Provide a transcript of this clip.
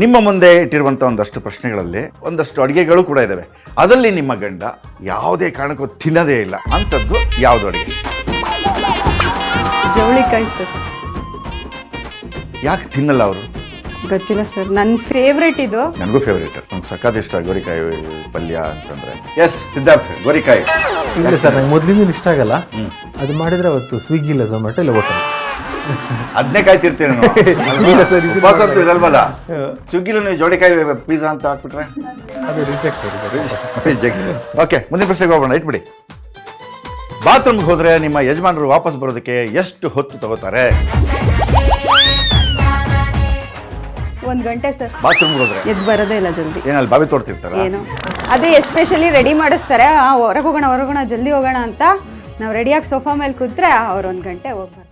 ನಿಮ್ಮ ಮುಂದೆ ಇಟ್ಟಿರುವಂಥ ಒಂದಷ್ಟು ಪ್ರಶ್ನೆಗಳಲ್ಲಿ ಒಂದಷ್ಟು ಅಡುಗೆಗಳು ಕೂಡ ಇದ್ದಾವೆ ಅದರಲ್ಲಿ ನಿಮ್ಮ ಗಂಡ ಯಾವುದೇ ಕಾರಣಕ್ಕೂ ತಿನ್ನದೇ ಇಲ್ಲ. ಅಂಥದ್ದು ಯಾವುದು ಅಡುಗೆ? ಜವಳಿಕಾಯಿ ಸರ್. ಯಾಕೆ ತಿನ್ನಲ್ಲ ಅವರು? ಗೊತ್ತಿಲ್ಲ ಸರ್. ನನ್ನ ಫೇವ್ರೇಟ್ ಇದು. ನನಗೂ ಫೇವ್ರೇಟ್ ನಮ್ಗೆ ಸಖತ್ ಇಷ್ಟ ಗೋರಿಕಾಯಿ ಪಲ್ಯ ಅಂತಂದ್ರೆ. ಎಸ್ ಸಿದ್ಧಾರ್ಥ ಗೋರಿಕಾಯಿ. ಇಲ್ಲ ಸರ್ ನಂಗೆ ಮೊದಲಿಂದ ಇಷ್ಟ ಆಗಲ್ಲ. ಅದು ಮಾಡಿದ್ರೆ ಅವತ್ತು ಸ್ವಿಗ್ಗಿ ಇಲ್ಲ ಝೊಮ್ಯಾಟೊ ಇಲ್ಲ ಹೋಟೆಲ್ ಅದನ್ನೇ ಕಾಯ್ತಿರ್ತೀನಿ ಇದು ಉಪವಾಸ ಅಂತೂ ಇರಲ್ವಲ್ಲ? ಸ್ವಿಗ್ಗಿಲು ನೀವು ಜೋಡಿಕಾಯಿ ಪಿಜ್ಜಾ ಅಂತ ಹಾಕ್ಬಿಟ್ರೆ? ಅದು ರಿಜೆಕ್ಟ್ ಸರ್ ಓಕೆ ಮುಂದಿನ ಪ್ರಶ್ನೆಗೆ ಹೋಗೋಣ ಇಟ್ಬಿಡಿ. ಬಾತ್ರೂಮ್ಗೆ ಹೋದ್ರೆ ನಿಮ್ಮ ಯಜಮಾನರು ವಾಪಸ್ ಬರೋದಕ್ಕೆ ಎಷ್ಟು ಹೊತ್ತು ತಗೋತಾರೆ? ಒಂದ್ ಗಂಟೆ ಸರ್. ಬಾತ್ರೂಮ್ಗೆ ಹೋದ್ರೆ? ಎದ್ ಬರೋದೇ ಇಲ್ಲ ಜಲ್ದಿ. ಏನಲ್ಲಿ ಬಾವಿ ತೋಡ್ತಿರ್ತಾರ? ಏನು. ಅದೇ ಎಸ್ಪೆಷಲಿ ರೆಡಿ ಮಾಡಿಸ್ತಾರೆ ಹೊರಗೆ ಹೋಗೋಣ ಹೊರಗೋಣ ಜಲ್ದಿ ಹೋಗೋಣ ಅಂತ. ನಾವು ರೆಡಿಯಾಗಿ ಸೋಫಾ ಮೇಲೆ ಕೂತ್ರೆ ಅವ್ರು ಒಂದು ಗಂಟೆ ಹೋಗ್ಬಾರ್ದು.